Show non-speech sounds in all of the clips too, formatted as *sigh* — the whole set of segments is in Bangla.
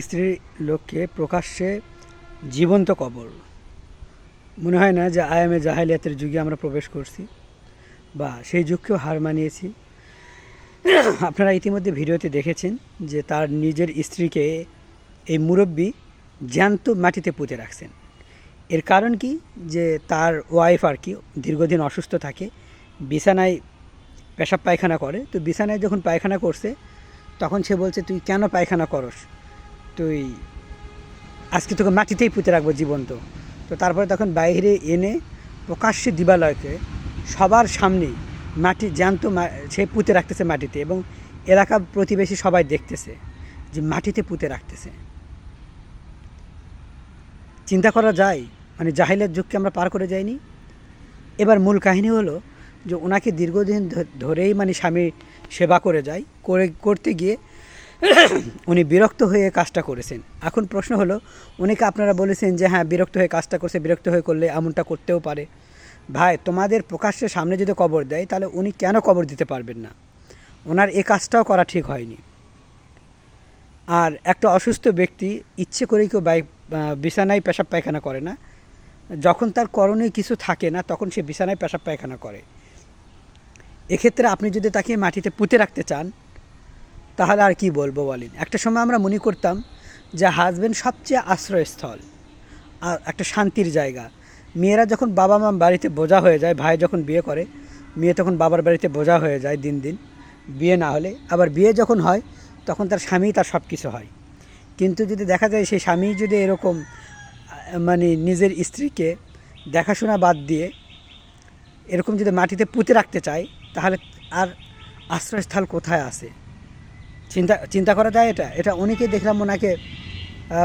স্ত্রীর লোককে প্রকাশ্যে জীবন্ত কবর। মনে হয় না যে আয়ামে জাহালিয়াতের যুগে আমরা প্রবেশ করছি, বা সেই যুগকেও হার মানিয়েছি। আপনারা ইতিমধ্যে ভিডিওতে দেখেছেন যে তার নিজের স্ত্রীকে এই মুরব্বী জ্যান্ত মাটিতে পুঁতে রাখছেন। এর কারণ কি? যে তার ওয়াইফ আর কি দীর্ঘদিন অসুস্থ থাকে, বিছানায় পেশাব পায়খানা করে। তো বিছানায় যখন পায়খানা করছে, তখন সে বলছে, তুই কেন পায়খানা করস? তুই, আজকে তোকে মাটিতেই পুঁতে রাখব জীবন্ত। তো তারপরে তখন বাইরে এনে প্রকাশ্যে দিবালয়কে, সবার সামনেই মাটি জ্যান্ত সে পুঁতে রাখতেছে মাটিতে এবং এলাকা প্রতিবেশী সবাই দেখতেছে যে মাটিতে পুঁতে রাখতেছে। চিন্তা করা যায় মানে জাহিলের যুগকে আমরা পার করে যাইনি। এবার মূল কাহিনী হলো যে ওনাকে দীর্ঘদিন ধরেই মানে স্বামী সেবা করে যায়, করে, করতে গিয়ে উনি বিরক্ত হয়ে কাজটা করেছেন। এখন প্রশ্ন হলো, উনিকে আপনারা বলেছেন যে হ্যাঁ বিরক্ত হয়ে কাজটা করছে, বিরক্ত হয়ে করলে এমনটা করতেও পারে। ভাই, তোমাদের প্রকাশ্যে সামনে যদি কবর দেয়, তাহলে উনি কেন কবর দিতে পারবেন না? ওনার এ কাজটাও করা ঠিক হয়নি। আর একটা অসুস্থ ব্যক্তি ইচ্ছে করেই কেউ বাইক বিছানায় পেশাব পায়খানা করে না। যখন তার করণীয় কিছু থাকে না, তখন সে বিছানায় পেশাব পায়খানা করে। এক্ষেত্রে আপনি যদি তাকে মাটিতে পুঁতে রাখতে চান তাহলে আর কি বলব বলেন? একটা সময় আমরা মনে করতাম যে হাজব্যান্ড সবচেয়ে আশ্রয়স্থল আর একটা শান্তির জায়গা। মেয়েরা যখন বাবা মা বাড়িতে বোঝা হয়ে যায়, ভাই যখন বিয়ে করে, মেয়ে তখন বাবার বাড়িতে বোঝা হয়ে যায় দিন দিন। বিয়ে না হলে, আবার বিয়ে যখন হয়, তখন তার স্বামী তার সব কিছু হয়। কিন্তু যদি দেখা যায় সেই স্বামী যদি এরকম মানে নিজের স্ত্রীকে দেখাশোনা বাদ দিয়ে এরকম যদি মাটিতে পুঁতে রাখতে চায়, তাহলে আর আশ্রয়স্থল কোথায় আছে? চিন্তা চিন্তা করা যায় এটা। এটা উনিকে দেখলাম ওনাকে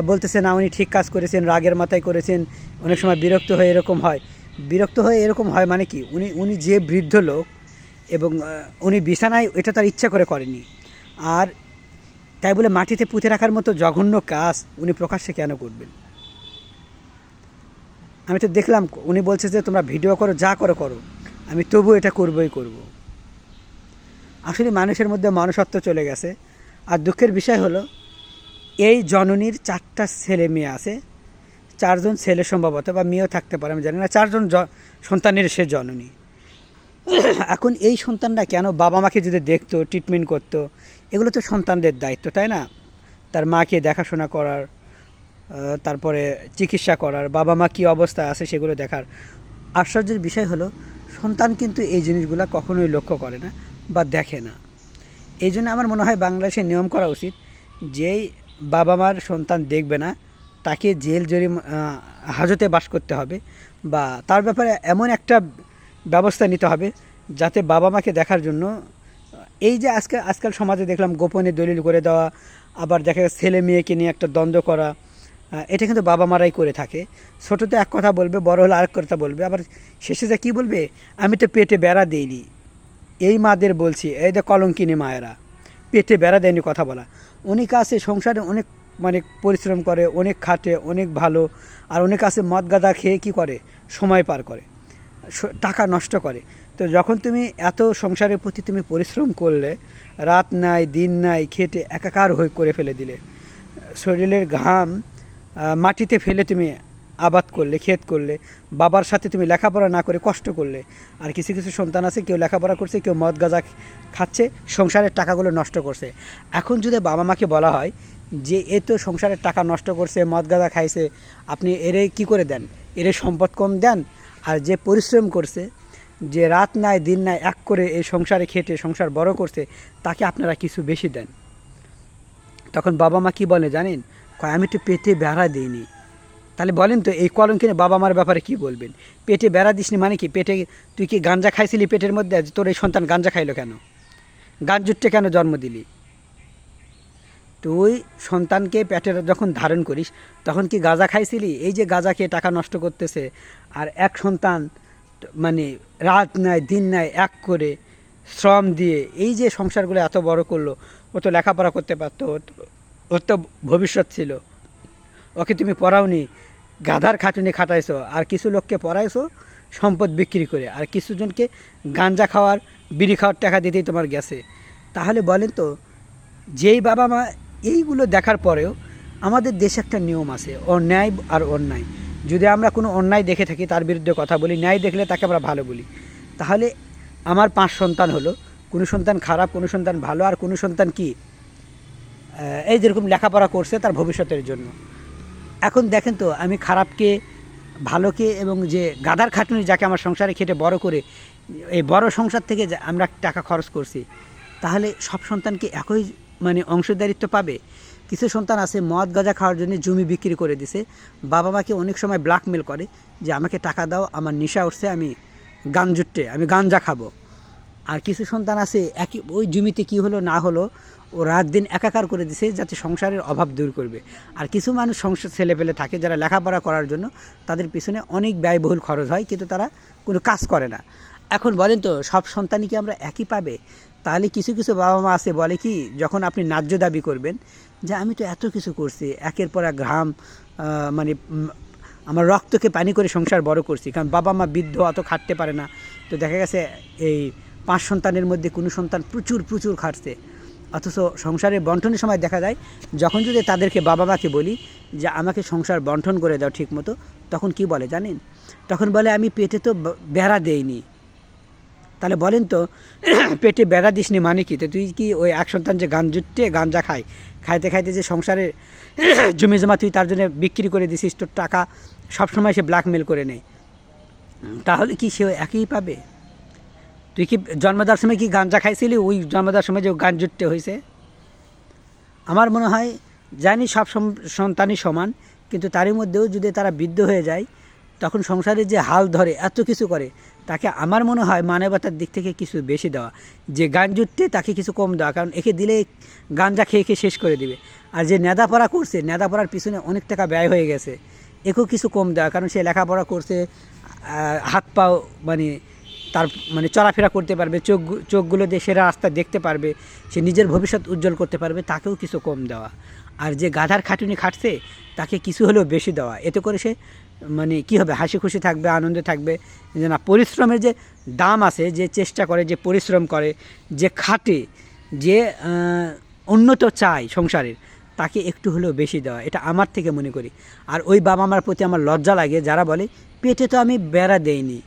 বলতেছে না, উনি ঠিক কাজ করেছেন, রাগের মাথায় করেছেন, অনেক সময় বিরক্ত হয়ে এরকম হয়। বিরক্ত হয়ে এরকম হয় মানে কি? উনি উনি যে বৃদ্ধ লোক এবং উনি বিছানায় এটা তার ইচ্ছা করে করেনি আর তাই বলে মাটিতে পুঁতে রাখার মতো জঘন্য কাজ উনি প্রকাশ্যে কেন করবেন? আমি তো দেখলাম, উনি বলছে যে, তোমরা ভিডিও করো, যা করো করো। আমি তবু এটা করবই করব। আসলে মানুষের মধ্যে মানুষত্ব চলে গেছে। আর দুঃখের বিষয় হলো, এই জননীর চারটা ছেলে মেয়ে আছে। চারজন ছেলে সম্ভবত, বা মেয়েও থাকতে পারে, আমি জানি না। চারজন সন্তানের সে জননী। *clears throat* এখন এই সন্তানরা কেন বাবা মাকে যদি দেখতো ট্রিটমেন্ট করতো, এগুলো তো সন্তানদের দায়িত্ব, তাই না? তার মাকে দেখাশোনা করার তারপরে চিকিৎসা করার, বাবা মা কী অবস্থা আছে সেগুলো দেখার। আশ্চর্যের বিষয় হলো, সন্তান কিন্তু এই জিনিসগুলো কখনোই লক্ষ্য করে না বা দেখে না। এই জন্য আমার মনে হয় বাংলাদেশে নিয়ম করা উচিত যেই বাবা মার সন্তান দেখবে না, তাকে জেল জরিম হাজতে বাস করতে হবে বা তার ব্যাপারে এমন একটা ব্যবস্থা নিতে হবে যাতে বাবা মাকে দেখার জন্য, এই যে আজকে, আজকাল সমাজে দেখলাম গোপনে দলিল করে দেওয়া, আবার দেখা যাচ্ছে ছেলে মেয়েকে নিয়ে একটা দ্বন্দ্ব করা এটা কিন্তু বাবা মারাই করে থাকে। ছোটোতে এক কথা বলবে, বড় হলে আরেক কথা বলবে, আবার শেষে যে কী বলবে, আমি তো পেটে বেড়া দিইনি। এই মাদের বলছি, এই যে কলঙ্কিনী মায়েরা, পেটে বেড়া দেয়নি কথা বলা। অনেক আছে সংসারে অনেক মানে পরিশ্রম করে, অনেক খাটে, অনেক ভালো, আর অনেক আছে মদ গাদা খেয়ে কি করে? সময় পার করে টাকা নষ্ট করে। তো যখন তুমি এত সংসারের প্রতি তুমি পরিশ্রম করলে, রাত নাই, দিন নাই, খেটে একাকার হয়ে করে ফেলে দিলে। শরীরের ঘাম মাটিতে ফেলে তুমি আবাদ করলে ক্ষেত করলে, বাবার সাথে তুমি লেখাপড়া না করে কষ্ট করলে, আর কিছু কিছু সন্তান আছে, কেউ লেখাপড়া করছে, কেউ মদ গাঁজা খাচ্ছে, সংসারের টাকাগুলো নষ্ট করছে। এখন যদি বাবা মাকে বলা হয় যে, এ তো সংসারের টাকা নষ্ট করছে, মদ গাঁজা খাইছে, আপনি এরে কি করে দেন? এরে সম্পদ কম দেন? আর যে পরিশ্রম করছে, যে রাত নাই, দিন নাই, এক করে এই সংসারে খেটে, সংসার বড় করছে, তাকে আপনারা কিছু বেশি দেন। তখন বাবা মা কি বলে জানেন? কয়, আমি তো পেটে বেড়া দিইনি। তাহলে বলেন তো, এই কলঙ্কিনে বাবা মার ব্যাপারে কি বলবেন? পেটে বেড়া দিসনি মানে কি? পেটে তুই কি গাঞ্জা খাইছিলি পেটের মধ্যে? তোর এই সন্তান গাঞ্জা খাইলো কেন? গাঞ্জুটে কেন জন্ম দিলি? তুই সন্তানকে পেটে যখন ধারণ করিস, তখন কি গাঁজা খাইছিলি? এই যে গাঁজা খেয়ে টাকা নষ্ট করতেছে, আর এক সন্তান মানে রাত নাই, দিন নাই, এক করে শ্রম দিয়ে এই যে সংসারগুলো এত বড় করল, ও তো লেখাপড়া করতে পারতো, ওর তো ভবিষ্যৎ ছিল। ওকে তুমি পড়াওনি গাধার খাটুনি খাটাইছো, আর কিছু লোককে পড়াইছো সম্পদ বিক্রি করে, আর কিছুজনকে গাঞ্জা খাওয়ার, বিড়ি খাওয়ার টাকা দিতেই তোমার গেছে। তাহলে বলেন তো, যেই বাবা মা এইগুলো দেখার পরেও আমাদের দেশে একটা নিয়ম আছে, অন্যায় আর অন্যায়। যদি আমরা কোনো অন্যায় দেখে থাকি, তার বিরুদ্ধে কথা বলি, ন্যায় দেখলে তাকে আমরা ভালো বলি। তাহলে আমার পাঁচ সন্তান হলো, কোনো সন্তান খারাপ, কোনো সন্তান ভালো, আর কোনো সন্তান কি? এই যেরকম লেখাপড়া করছে তার ভবিষ্যতের জন্য। এখন দেখেন তো, আমি খারাপকে, ভালোকে এবং যে গাদার খাটুনি যাকে আমার সংসারে খেটে বড় করে, এই বড় সংসার থেকে আমরা টাকা খরচ করছি, তাহলে সব সন্তানকে একই মানে অংশদারিত্ব পাবে? কিছু সন্তান আছে মদ গাঁজা খাওয়ার জন্য জমি বিক্রি করে দিছে, বাবা মাকে অনেক সময় ব্ল্যাকমেল করে যে আমাকে টাকা দাও, আমার নেশা উঠছে, আমি গান জুটে আমি গাঞ্জা খাব। আর কিছু সন্তান আছে, একই ওই জমিতে কি হলো, না হলো, ও রাত দিন একাকার করে দিছে যাতে সংসারের অভাব দূর করবে। আর কিছু মানুষ সংসার ছেলে পেলে থাকে যারা লেখাপড়া করার জন্য, তাদের পিছনে অনেক ব্যয়বহুল খরচ হয়, কিন্তু তারা কোনো কাজ করে না। এখন বলেন তো, সব সন্তানই কি আমরা একই পাবে? তাহলে কিছু কিছু বাবা মা আছে, বলে কি, যখন আপনি ন্যায্য দাবি করবেন যে, আমি তো এত কিছু করছি, একের পর এক ঘাম মানে আমার রক্তকে পানি করে সংসার বড় করছি, কারণ বাবা মা বৃদ্ধ অত খাটতে পারে না। তো দেখা গেছে এই পাঁচ সন্তানের মধ্যে কোনো সন্তান প্রচুর প্রচুর খাটছে। অথচ সংসারের বন্টনের সময় দেখা যায়, যখন যদি তাদেরকে বাবা মাকে বলি যে, আমাকে সংসার বন্টন করে দাও ঠিক মতো তখন কি বলে জানেন? তখন বলে, আমি পেটে তো বেড়া দেইনি। তাহলে বলেন তো, *clears throat* পেটে বেড়া দিসনি মানে কি? তো তুই কি ওই এক সন্তান যে গান জুটে, গাঞ্জা খায়, খাইতে খাইতে যে সংসারে *clears throat* জমি জমা তুই তার জন্য বিক্রি করে দিছিস, তোর টাকা সবসময় সে ব্ল্যাকমেল করে নেয়। তাহলে কি সে একই পাবে? তুই কি জন্মদার সময় কি গাঞ্জা খাইছিলি? ওই জন্মদার সময় যে গান জুটতে হয়েছে আমার মনে হয় জানি সব সন্তানই সমান, কিন্তু তারই মধ্যেও যদি তারা বৃদ্ধ হয়ে যায়, তখন সংসারে যে হাল ধরে, এত কিছু করে, তাকে আমার মনে হয় মানবতার দিক থেকে কিছু বেশি দেওয়া। যে গান জুটতে তাকে কিছু কম দেওয়া, কারণ একে দিলে গাঞ্জা খেয়ে খেয়ে শেষ করে দিবে। আর যে নেদাপড়া করছে, নেদাপড়ার পিছনে অনেক টাকা ব্যয় হয়ে গেছে, একেও কিছু কম দেওয়া, কারণ সে লেখাপড়া করছে হাত পাও মানে তার মানে চলাফেরা করতে পারবে, চোখ চোখগুলো দিয়ে সেরা রাস্তা দেখতে পারবে, সে নিজের ভবিষ্যৎ উজ্জ্বল করতে পারবে, তাকেও কিছু কম দেওয়া। আর যে গাধার খাটুনি খাটছে, তাকে কিছু হলেও বেশি দেওয়া। এতে করে সে মানে কি হবে, হাসি খুশি থাকবে, আনন্দে থাকবে। যে না, পরিশ্রমের যে দাম আছে, যে চেষ্টা করে, যে পরিশ্রম করে, যে খাটে, যে উন্নত চায় সংসারের, তাকে একটু হলেও বেশি দেওয়া। এটা আমার থেকে মনে করি। আর ওই বাবা মার প্রতি আমার লজ্জা লাগে, যারা বলে, পেটে তো আমি বেড়া দেইনি।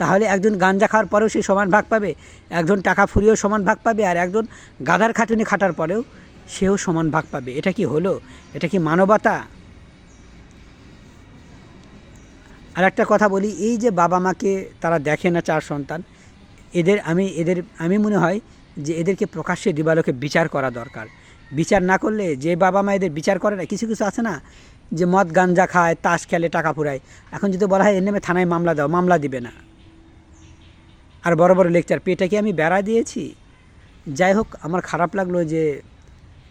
তাহলে একজন গাঞ্জা খাওয়ার পরেও সে সমান ভাগ পাবে, একজন টাকা ফুরিয়েও সমান ভাগ পাবে, আর একজন গাধার খাটুনি খাটার পরেও সেও সমান ভাগ পাবে। এটা কি হলো? এটা কি মানবতা? আর একটা কথা বলি, এই যে বাবা মাকে তারা দেখে না চার সন্তান, এদের আমি এদের, আমি মনে হয় যে এদেরকে প্রকাশ্যে দিবালোকে বিচার করা দরকার। বিচার না করলে যে বাবা মা এদের বিচার করে না, কিছু কিছু আছে না যে মদ গাঞ্জা খায়, তাস খেলে, টাকা পুরায় এখন যদি বলা হয়, এর নামে থানায় মামলা দাও, মামলা দিবে না। আর বড় বড় লেকচার পেটে কি আমি বেড়া দিয়েছি? যাই হোক, আমার খারাপ লাগল যে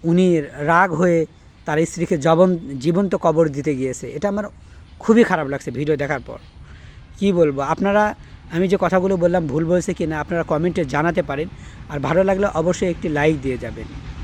উনি রাগ হয়ে তার স্ত্রীকে জবন, জীবন্ত কবর দিতে গিয়েছে। এটা আমার খুবই খারাপ লাগছে ভিডিও দেখার পর। কি বলব? আপনারা, আমি যে কথাগুলো বললাম ভুল বলছে কি না আপনারা কমেন্টে জানাতে পারেন। আর ভালো লাগলে অবশ্যই একটি লাইক দিয়ে যাবেন।